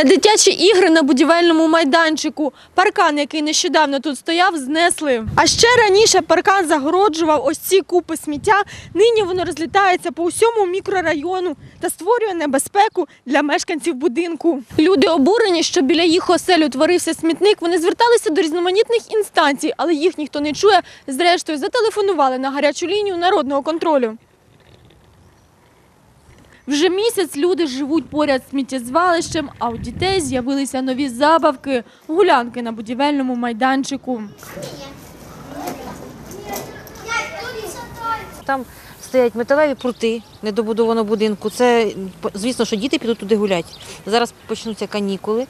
На дитячі ігри на будівельному майданчику. Паркан, який нещодавно тут стояв, знесли. А ще раніше паркан загороджував ось ці купи сміття. Нині воно розлітається по усьому мікрорайону та створює небезпеку для мешканців будинку. Люди обурені, що біля їх осель утворився смітник. Вони зверталися до різноманітних інстанцій, але їх ніхто не чує. Зрештою, зателефонували на гарячу лінію народного контролю. Вже місяць люди живуть поряд з сміттєзвалищем, а у дітей з'явилися нові забавки, гулянки на будівельному майданчику. Там стоять металеві прути недобудованого будинку. Це звісно, що діти підуть туди гуляти. Зараз почнуться канікули,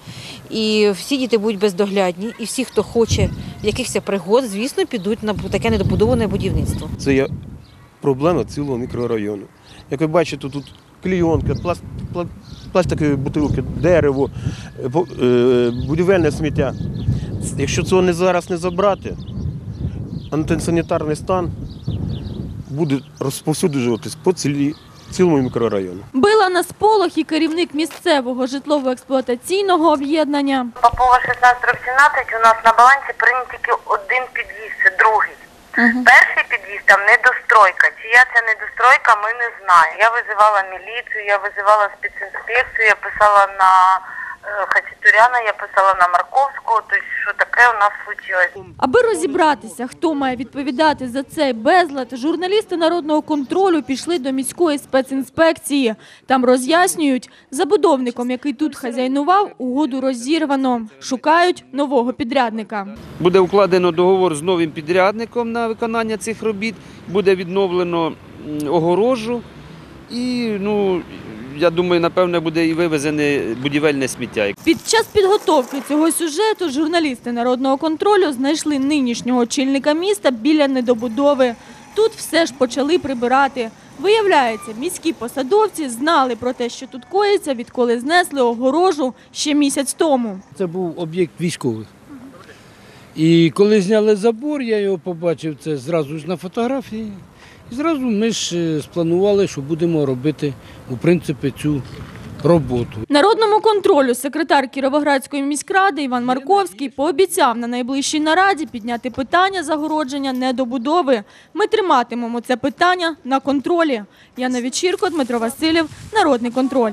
і всі діти будуть бездоглядні, і всі, хто хоче якихось пригод, звісно, підуть на таке недобудоване будівництво. Це є проблема цілого мікрорайону. Як ви бачите, тут клійонка, пласт, пла- пластикові бутилки, дерево, е, е, будівельне сміття. Якщо цього не зараз не забрати, антисанітарний стан буде розповсюджуватись по цілі, цілому мікрорайону. Била на сполох і керівник місцевого житлово-експлуатаційного об'єднання. Попова 16-17 у нас на балансі прийнят тільки один під'їзд, це другий. Перший під'їзд там недостройка. Чия це недостройка, ми не знаємо. Я визивала міліцію, я визивала спецінспекцію, я писала на Хачатуряна, я писала на Марковського, тобто що таке у нас случилось. Аби розібратися, хто має відповідати за цей безлад, журналісти народного контролю пішли до міської спецінспекції. Там роз'яснюють, забудовником, який тут хазяйнував, угоду розірвано. Шукають нового підрядника. Буде укладено договор з новим підрядником на виконання цих робіт, буде відновлено огорожу і, ну, я думаю, напевне, буде і вивезене будівельне сміття. Під час підготовки цього сюжету журналісти народного контролю знайшли нинішнього очільника міста біля недобудови. Тут все ж почали прибирати. Виявляється, міські посадовці знали про те, що тут коїться, відколи знесли огорожу ще місяць тому. Це був об'єкт військових. І коли зняли забор, я його побачив це зразу ж на фотографії. І зразу ми ж е, спланували, що будемо робити у принципі цю роботу. Народному контролю секретар Кіровоградської міськради Іван Марковський пообіцяв на найближчій нараді підняти питання загородження недобудови. Ми триматимемо це питання на контролі. Яна Вечірко, Дмитро Васильєв, Народний контроль.